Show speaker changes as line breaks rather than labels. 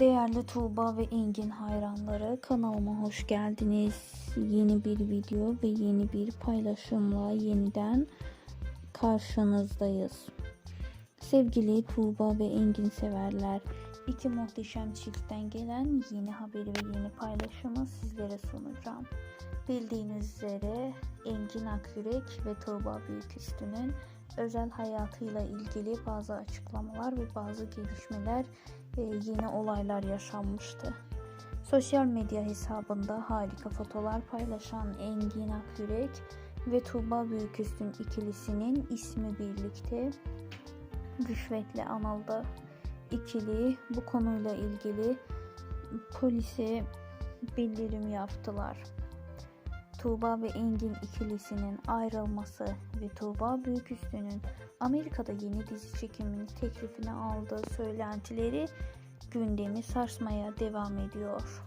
Değerli Tuğba ve Engin hayranları kanalıma hoş geldiniz. Yeni bir video ve yeni bir paylaşımla yeniden karşınızdayız. Sevgili Tuğba ve Engin severler, iki muhteşem çiftten gelen yeni haberi ve yeni paylaşımı sizlere sunacağım. Bildiğiniz üzere Engin Akyürek ve Tuğba Büyüküstü'nün özel hayatıyla ilgili bazı açıklamalar ve bazı gelişmeler e, yeni olaylar yaşanmıştı. Sosyal medya hesabında harika fotolar paylaşan Engin Akyürek ve Tuğba Büyüküstün ikilisinin ismi birlikte rüşvetle anıldı. İkili bu konuyla ilgili polise bildirim yaptılar. Tuğba ve Engin ikilisinin ayrılması ve Tuğba Büyüküstü'nün Amerika'da yeni dizi çekimini teklifini aldığı söylentileri gündemi sarsmaya devam ediyor.